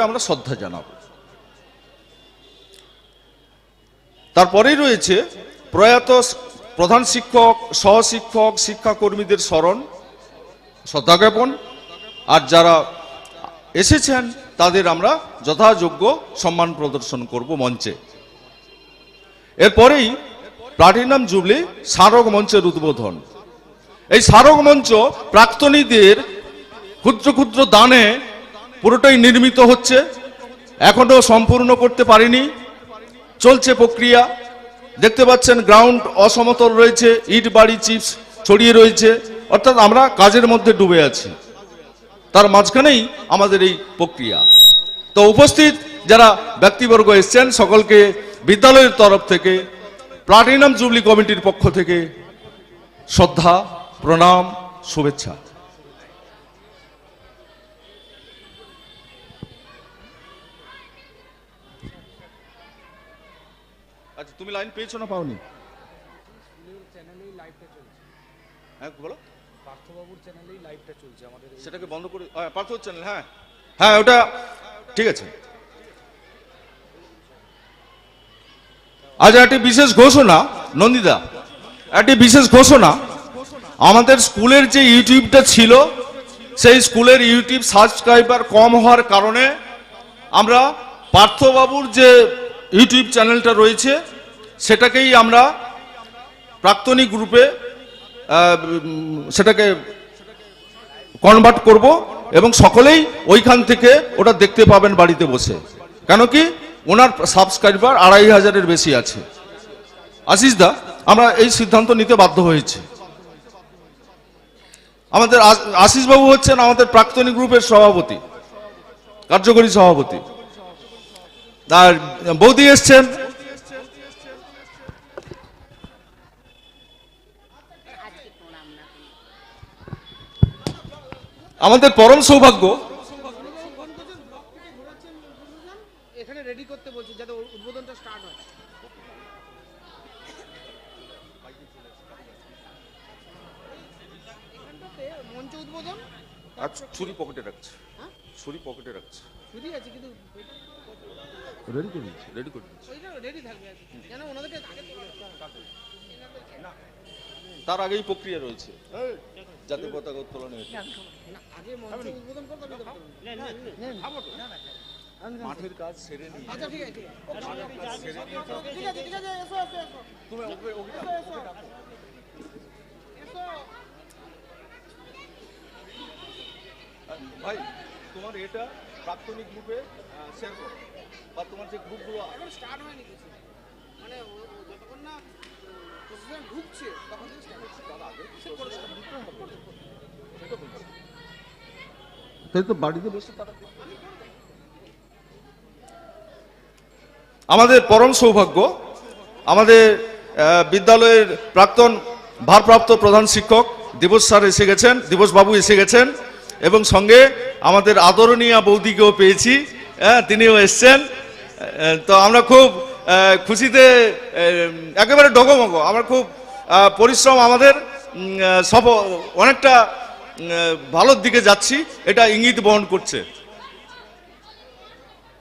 আমরা শ্রদ্ধা জানাব। তারপরেই রয়েছে প্রয়াত প্রধান শিক্ষক, সহশিক্ষক, শিক্ষাকর্মীদের স্মরণ শ্রদ্ধা জ্ঞাপন আর যারা এসেছেন, তাদের আমরা যথাযোগ্য সম্মান প্রদর্শন করব মঞ্চে। এরপরেই প্লাটিনাম জুবলি স্মারক মঞ্চের উদ্বোধন। এই স্মারক মঞ্চ প্রাক্তনীদের ক্ষুদ্র ক্ষুদ্র দানে পুরোটাই নির্মিত হচ্ছে। এখনও সম্পূর্ণ করতে পারিনি। চলছে প্রক্রিয়া। দেখতে পাচ্ছেন গ্রাউন্ড অসমতল রয়েছে, ইট বাড়ি চিপস ছড়িয়ে রয়েছে। অর্থাৎ আমরা কাজের মধ্যে ডুবে আছি। তার মাঝখানেই আমাদের এই প্রক্রিয়া। তো উপস্থিত যারা ব্যক্তিবর্গ এসছেন, সকলকে বিদ্যালয়ের তরফ থেকে, প্লাটিনাম জুবলি কমিটির পক্ষ থেকে শ্রদ্ধা, প্রণাম, শুভেচ্ছা। তুমি লাইন পেয়েছ না পাওনি? চ্যানেলেই লাইভটা চলছে। হ্যাঁ বলো। পার্থবাবুর চ্যানেলেই লাইভটা চলছে আমাদের সেটাকে বন্ধ করে পার্থ চ্যানেল হ্যাঁ। হ্যাঁ ওটা ঠিক আছে। আজ একটি বিশেষ ঘোষণা নন্দিদা একটি বিশেষ ঘোষণা। আমাদের স্কুলের যে ইউটিউবটা ছিল সেই স্কুলের ইউটিউব সাবস্ক্রাইবার কম হওয়ার কারণে আমরা পার্থবাবুর যে ইউটিউব চ্যানেলটা রয়েছে সেটাকেই আমরা প্রাক্তনিক গ্রুপে সেটাকে কনভার্ট করব এবং সকলেই ওইখান থেকে ওটা দেখতে পাবেন বাড়িতে বসে। কেন কি? ওনার সাবস্ক্রাইবার আড়াই হাজারের বেশি আছে। আশিস দা, আমরা এই সিদ্ধান্ত নিতে বাধ্য হয়েছি। আমাদের আশিস বাবু হচ্ছেন আমাদের প্রাক্তনী গ্রুপের সভাপতি, কার্যকরী সভাপতি। আর বৌদি এসছেন আমাদের পরম সৌভাগ্য এখানে রেডি করতে বলছি যাতে উদ্বোধনটা স্টার্ট হয়। মঞ্চ উদ্বোধন? আর ছুরি পকেটে রাখছে। হ্যাঁ? ছুরি পকেটে রাখছে। আছে কিন্তু রেডি করে দিচ্ছি রেডি করে দিচ্ছি রেডি থাকবে কেন ওনাদেরকে আগে তার আগেই প্রক্রিয়া রয়েছে। জাতীয় পতাকা উত্তোলন তো। মাঠের কাজ সেরে নিয়ে আচ্ছা ঠিক আছে ঠিক আছে। ঠিক আছে এসো এসো এসো। তুমি ওকে ওকে এসো এসো। এসো। ভাই তোমার এটা প্রাক্তনিক গ্রুপে শেয়ার করো। বা তোমার যে গ্রুপগুলো এখন স্টার্ট হয়নি কিছু। মানে যতক্ষণ না ঢুকছে তখন তার আগে আমাদের পরম সৌভাগ্য আমাদের বিদ্যালয়ের প্রাক্তন ভারপ্রাপ্ত প্রধান শিক্ষক দিবস স্যার এসে গেছেন দিবস বাবু এসে গেছেন এবং সঙ্গে আমাদের আদরণীয় বৌদিকেও পেয়েছি হ্যাঁ, তিনিও এসছেন। তো আমরা খুব খুশিতে একেবারে ডগমগ আমরা খুব পরিশ্রম আমাদের সব অনেকটা ভালোর দিকে যাচ্ছি, এটা ইঙ্গিত বহন করছে।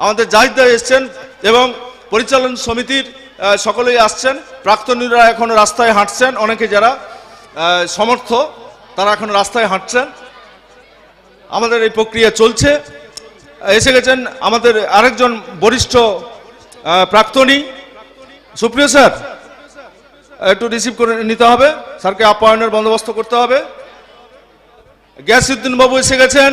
আমাদের জাহিদা এসছেন এবং পরিচালন সমিতির সকলেই আসছেন। প্রাক্তনীরা এখন রাস্তায় হাঁটছেন, অনেকে যারা সমর্থ, তারা এখন রাস্তায় হাঁটছেন। আমাদের এই প্রক্রিয়া চলছে। এসে গেছেন আমাদের আরেকজন বরিষ্ঠ প্রাক্তনী। সুপ্রিয় স্যার, একটু রিসিভ করে নিতে হবে। স্যারকে আপ্যায়নের বন্দোবস্ত করতে হবে। গ্যাসউদ্দিন বাবু এসে গেছেন।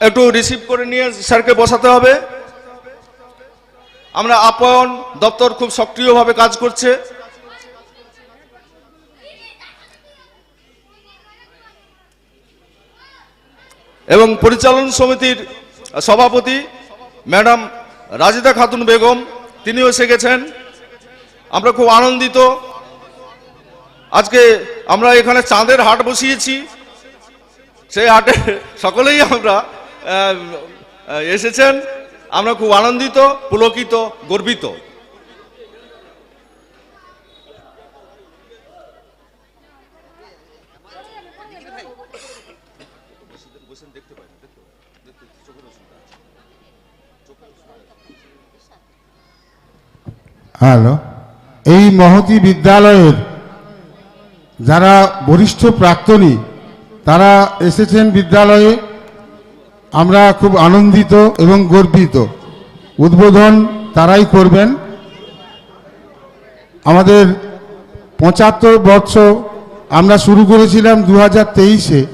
একটু রিসিভ করে নিয়ে স্যারকে বসাতে হবে। আমরা আপ্যায়ন দপ্তর খুব সক্রিয়ভাবে কাজ করছে। এবং পরিচালন সমিতির সভাপতি ম্যাডাম রাজিদা খাতুন বেগম, তিনিও এসে গেছেন। আমরা খুব আনন্দিত আজকে আমরা এখানে চাঁদের হাট বসিয়েছি। সেই হাটে সকলেই আমরা এসেছেন। আমরা খুব আনন্দিত, পুলকিত, গর্বিত। হ্যালো, এই মহতি বিদ্যালয়ের যারা বরিষ্ঠ প্রাক্তনী, তারা এসেছেন বিদ্যালয়ে। আমরা খুব আনন্দিত এবং গর্বিত। উদ্বোধন তারাই করবেন। আমাদের পঁচাত্তর বর্ষ আমরা শুরু করেছিলাম দু হাজার তেইশে।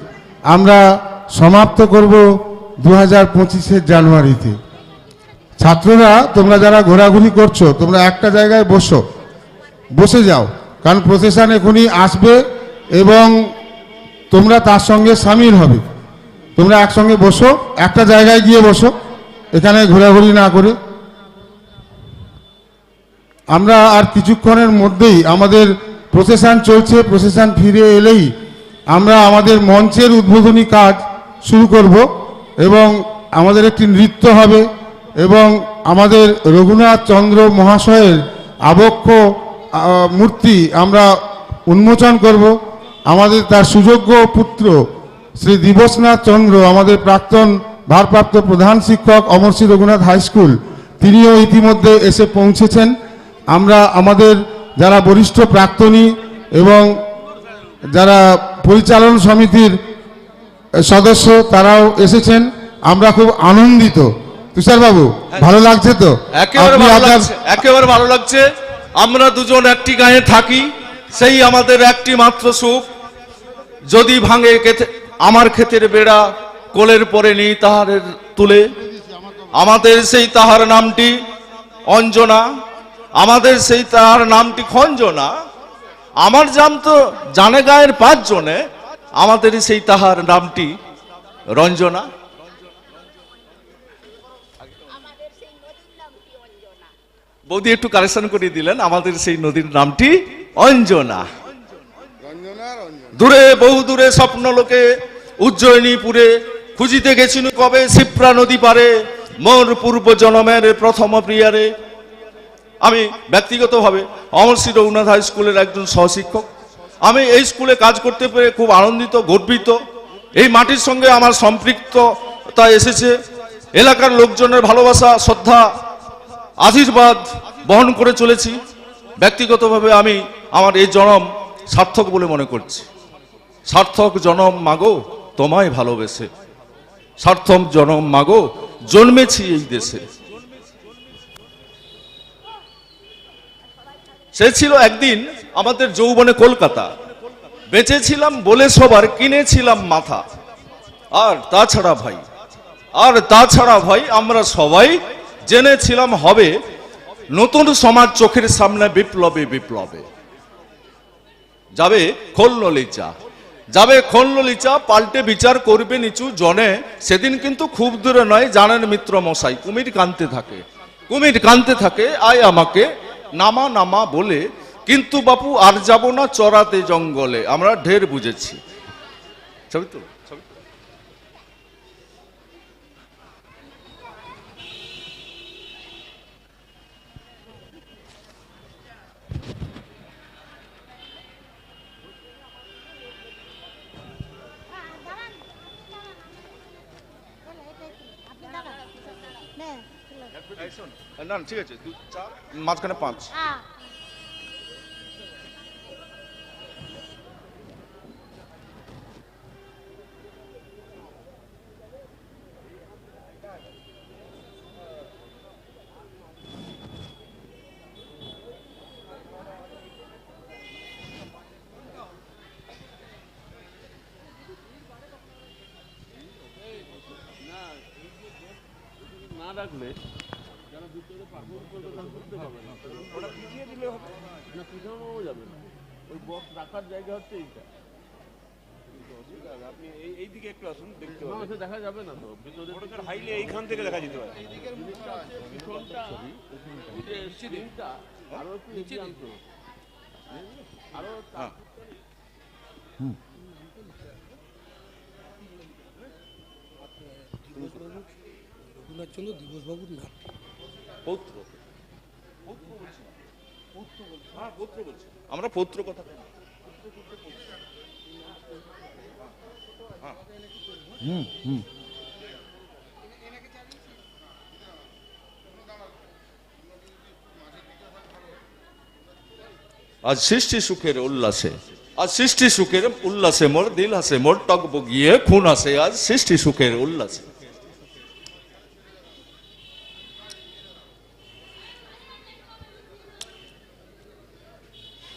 আমরা সমাপ্ত করব দু হাজার পঁচিশের জানুয়ারিতে। ছাত্ররা, তোমরা যারা ঘোরাঘুরি করছ, তোমরা একটা জায়গায় বসো। বসে যাও। কারণ প্রসেশন এখনই আসবে এবং তোমরা তার সঙ্গে সামিল হবে। তোমরা একসঙ্গে বসো, একটা জায়গায় গিয়ে বসো, এখানে ঘোরাঘুরি না করে। আমরা আর কিছুক্ষণের মধ্যেই আমাদের প্রসেশন চলছে, প্রসেশন ফিরে এলেই আমরা আমাদের মঞ্চের উদ্বোধনী কাজ শুরু করব এবং আমাদের একটি নৃত্য হবে এবং আমাদের রঘুনাথ চন্দ্র মহাশয়ের আবক্ষ মূর্তি আমরা উন্মোচন করব। আমাদের তার সুযোগ্য পুত্র শ্রী দিবসনাথ চন্দ্র আমাদের প্রাক্তন ভারপ্রাপ্ত প্রধান শিক্ষক অমরশ্রী রঘুনাথ হাই স্কুল তিনিও ইতিমধ্যে এসে পৌঁছেছেন। আমরা আমাদের যারা বরিষ্ঠ প্রাক্তনী এবং যারা পরিচালন সমিতির সদস্য তারাও এসেছেন। আমরা খুব আনন্দিত। তুষারবাবু ভালো লাগছে তো? একেবারে ভালো লাগছে একেবারে ভালো লাগছে। আমরা দুজন একটি গায়ে থাকি, সেই আমাদের একটি মাত্র সুখ। যদি ভাঙে আমার ক্ষেতের বেড়া কোলের পরে নেই তাহার তুলে। আমাদের সেই তাহার নামটি অঞ্জনা। আমাদের সেই তাহার নামটি খঞ্জনা। আমার জাম তো জানে গায়ের পাঁচজনে, আমাদের সেই তাহার নামটি রঞ্জনা। বৌদি একটু কারেকশন করে দিলেন, আমাদের সেই নদীর নামটি অঞ্জনা। দূরে, বহু দূরে স্বপ্ন লোকে উজ্জয়িনীপুরে খুঁজিতে গেছিল কবে শিপ্রা নদী পারে মোর পূর্ব জনমের প্রথম প্রিয়ারে। আমি ব্যক্তিগতভাবে অমরশ্রী রঘুনাথ হাই স্কুলের একজন সহশিক্ষক। আমি এই স্কুলে কাজ করতে পেরে খুব আনন্দিত, গর্বিত। এই মাটির সঙ্গে আমার সম্পৃক্ততা এসেছে। এলাকার লোকজনের ভালোবাসা, শ্রদ্ধা আশীর্বাদ বহন করে চলেছি। ব্যক্তিগতভাবে আমি আমার এই জনম সার্থক বলে মনে করছি। সার্থক জনম মাগো, তোমায় ভালোবেসে। সার্থক জনম মাগো, জন্মেছি এই দেশে। সে ছিল একদিন আমাদের যৌবনে কলকাতা। বেঁচেছিলাম বলে সবার, কিনেছিলাম মাথা। আর তাছাড়া ভাই, আর তাছাড়া ভাই, আমরা সবাই জেনেছিলাম হবে, নতুন সমাজ চোখের সামনে বিপ্লবে বিপ্লবে। যাবে খোলনলিচা যাবে খোলনলিচা পাল্টে বিচার করবে নিচু জনে। সেদিন কিন্তু খুব দূরে নয়, জানেন মিত্র মশাই, কুমির কানতে থাকে। কুমির কানতে থাকে, আয় আমাকে, নামা নামা বলে, কিন্তু বাপু, আর যাব না চড়াতে জঙ্গলে। আমরা ঢের বুঝেছি। তো ছবি তোলো। এই শোন, না না, ঠিক আছে দু চার মাঝখানে পাঁচ। না রাখলে যারা ভিতরে পারফর্ম করবে তারা করতে পারবে না ওটা পিছিয়ে দিলে হবে। না পিছানোও যাবে না। ওই বক্স রাখার জায়গা হচ্ছে এইটা। আপনি এই এই দিকে একটু আসুন দেখতে না দেখা যাবে না তো। ভিতরে হাইলে এইখান থেকে দেখা যেতে পারে। আরও একটু নিচে আনতো আরও হ্যাঁ। রঘুনাথ চন্দ্র দিবসবাবুর পৌত্র পৌত্র বলছি পৌত্র বলছি। হ্যাঁ পৌত্র বলছি আমরা পৌত্র কথা বলি। আজ সৃষ্টি সুখের উল্লাসে আজ সৃষ্টি সুখের উল্লাসে মোর দিল হাসে মোর টক বগিয়ে খুন আসে আজ সৃষ্টি সুখের উল্লাসে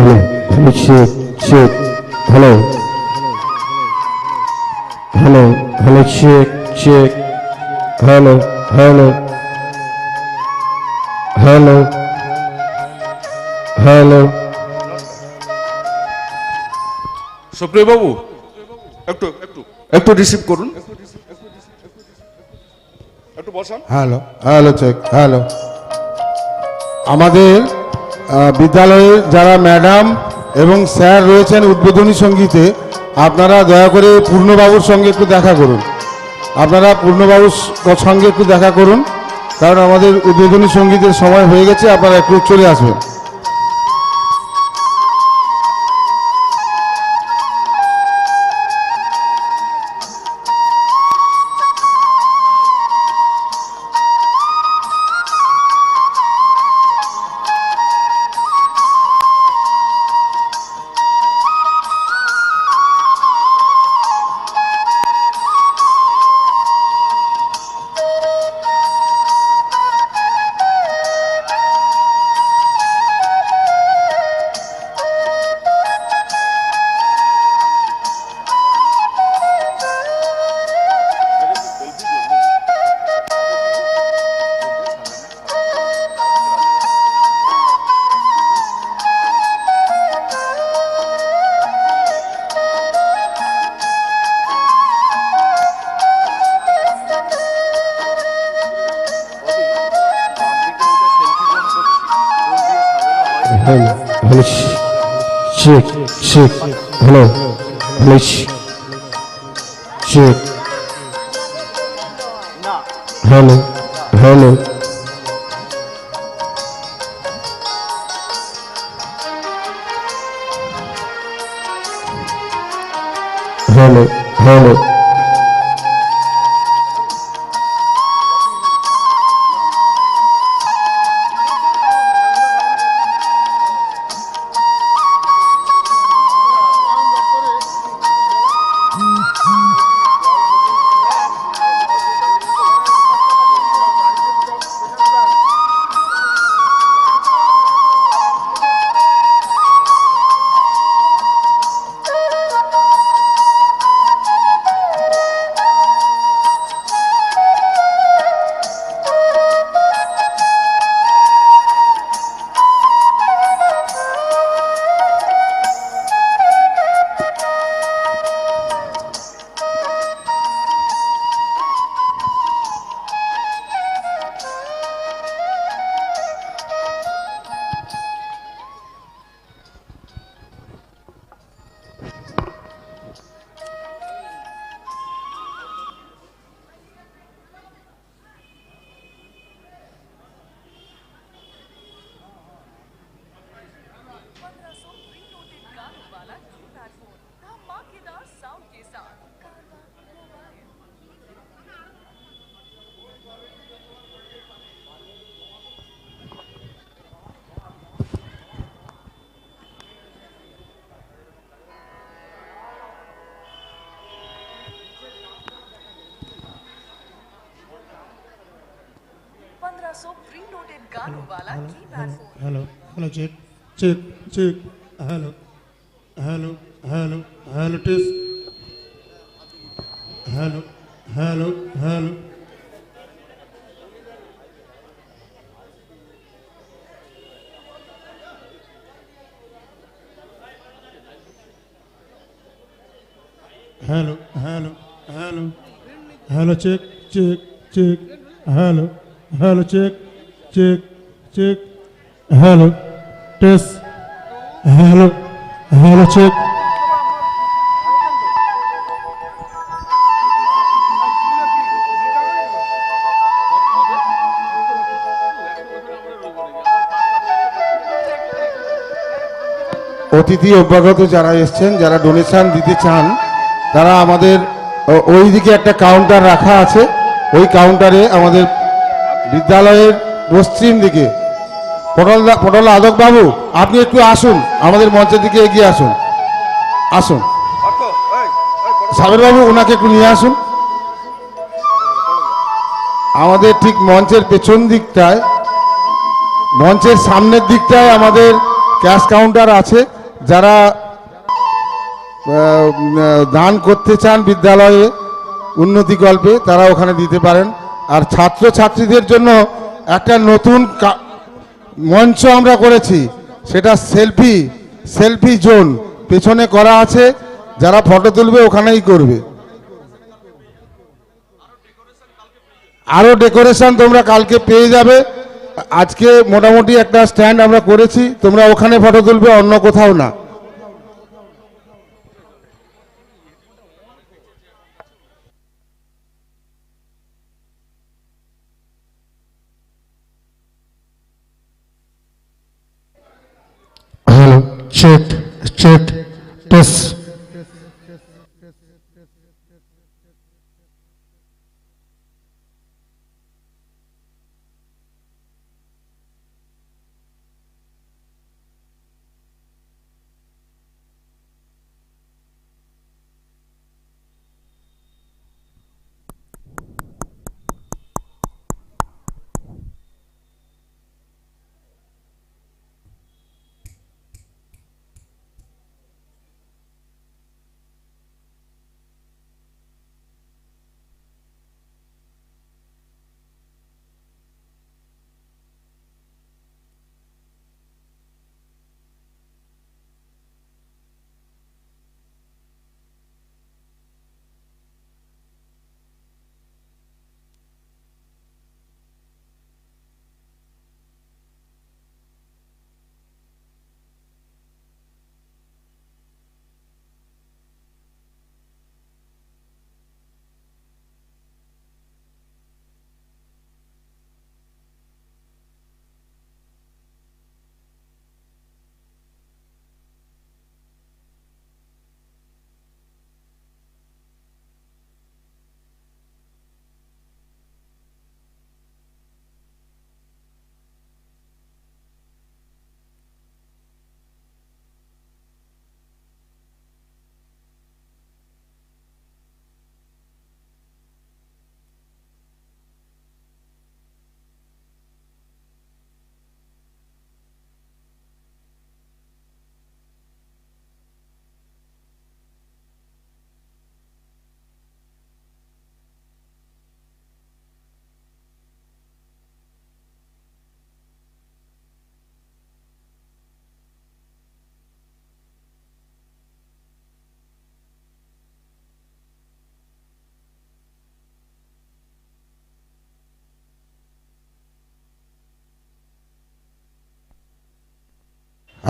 Hello, hello, check, check. Hello. Hello, hello, check, check. Hello, hello. Hello. Hello. সুপ্রিয় বাবু একটু একটু একটু রিসিভ করুন একটু বসান হ্যালো হ্যালো চেক হ্যালো আমাদের আহ, বিদ্যালয়ের যারা ম্যাডাম এবং স্যার রয়েছেন উদ্বোধনী সঙ্গীতে আপনারা দয়া করে পূর্ণবাবুর সঙ্গে একটু দেখা করুন। আপনারা পূর্ণবাবুর সঙ্গে একটু দেখা করুন কারণ আমাদের উদ্বোধনী সঙ্গীতের সময় হয়ে গেছে আপনারা একটু চলে আসবেন। hello, hello. hello. वाला सो प्री नोटेड गानों वाला keypad phone hello hello check check check hello hello hello hello test hello hello hello hello hello hello hello check check check hello Hello check check check hello test hello hello check অতিথি অভ্যাগত যারা এসছেন, যারা donation দিতে চান, তারা আমাদের ওই দিকে একটা কাউন্টার রাখা আছে। ওই কাউন্টারে আমাদের বিদ্যালয়ের পশ্চিম দিকে। পটল পটল বাবু, আপনি একটু আসুন, আমাদের মঞ্চের দিকে এগিয়ে আসুন। আসুন। সাবের বাবু ওনাকে একটু নিয়ে আসুন। আমাদের ঠিক মঞ্চের পেছন দিকটায়, মঞ্চের সামনের দিকটায় আমাদের ক্যাশ কাউন্টার আছে। যারা দান করতে চান বিদ্যালয়ে উন্নতি গল্পে তারা ওখানে দিতে পারেন। আর ছাত্র ছাত্রীদের জন্য একটা নতুন মঞ্চ আমরা করেছি। সেটা সেলফি সেলফি জোন। পেছনে করা আছে, যারা ফটো তুলবে ওখানেই করবে। আরও ডেকোরেশন তোমরা কালকে পেয়ে যাবে। আজকে মোটামুটি একটা স্ট্যান্ড আমরা করেছি, তোমরা ওখানে ফটো তুলবে, অন্য কোথাও না।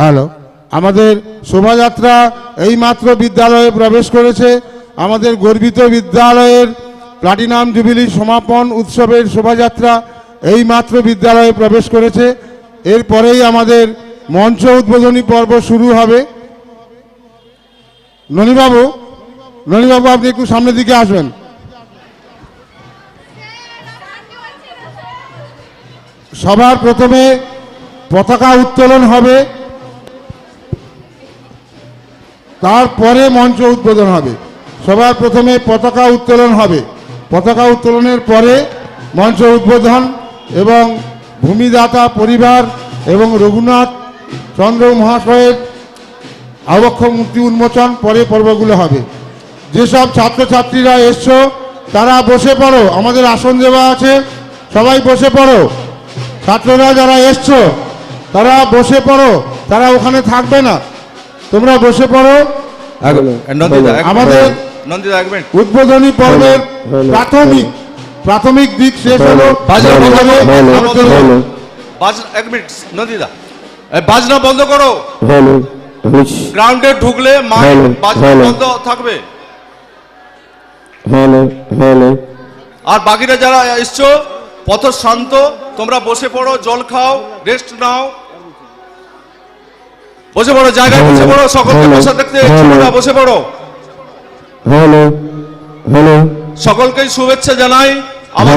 হ্যালো। আমাদের শোভাযাত্রা এইমাত্র বিদ্যালয়ে প্রবেশ করেছে। আমাদের গর্বিত বিদ্যালয়ের প্লাটিনাম জুবিলি সমাপন উৎসবের শোভাযাত্রা এইমাত্র বিদ্যালয়ে প্রবেশ করেছে। এরপরেই আমাদের মঞ্চ উদ্বোধনী পর্ব শুরু হবে। ননীবাবু ননীবাবু, আপনি একটু সামনের দিকে আসবেন। সবার প্রথমে পতাকা উত্তোলন হবে। তারপরে মঞ্চ উদ্বোধন হবে। সবার প্রথমে পতাকা উত্তোলন হবে। পতাকা উত্তোলনের পরে মঞ্চ উদ্বোধন এবং ভূমিদাতা পরিবার এবং রঘুনাথ চন্দ্র মহাশয়ের আবক্ষ মূর্তি উন্মোচন পরে পর্বগুলো হবে। যেসব ছাত্রছাত্রীরা এসছো, তারা বসে পড়ো। আমাদের আসন দেওয়া আছে, সবাই বসে পড়ো। ছাত্ররা যারা এসছো, তারা বসে পড়ো। তারা ওখানে থাকবে না। তোমরা বসে পড়ো। আমাদের উদ্বোধনী পর্বের প্রাথমিক প্রাথমিক দিক শেষ হলো। বাজনা বন্ধ করো। বাজনা বন্ধ করো। এক মিনিট নন্দিতা বাজনা বন্ধ করো। গ্রাউন্ডে ঢুকলে মাঠ বাজনা বন্ধ থাকবে। আর বাকিরা যারা এসছো পথ শান্ত। তোমরা বসে পড়ো জল খাও রেস্ট নাও। বসে পড়ো জায়গায় বসে পড়ো সকলকে বসে দেখতে ছোটরা বসে পড়ো। Hello hello. সকলকেই শুভেচ্ছা জানাই। আমার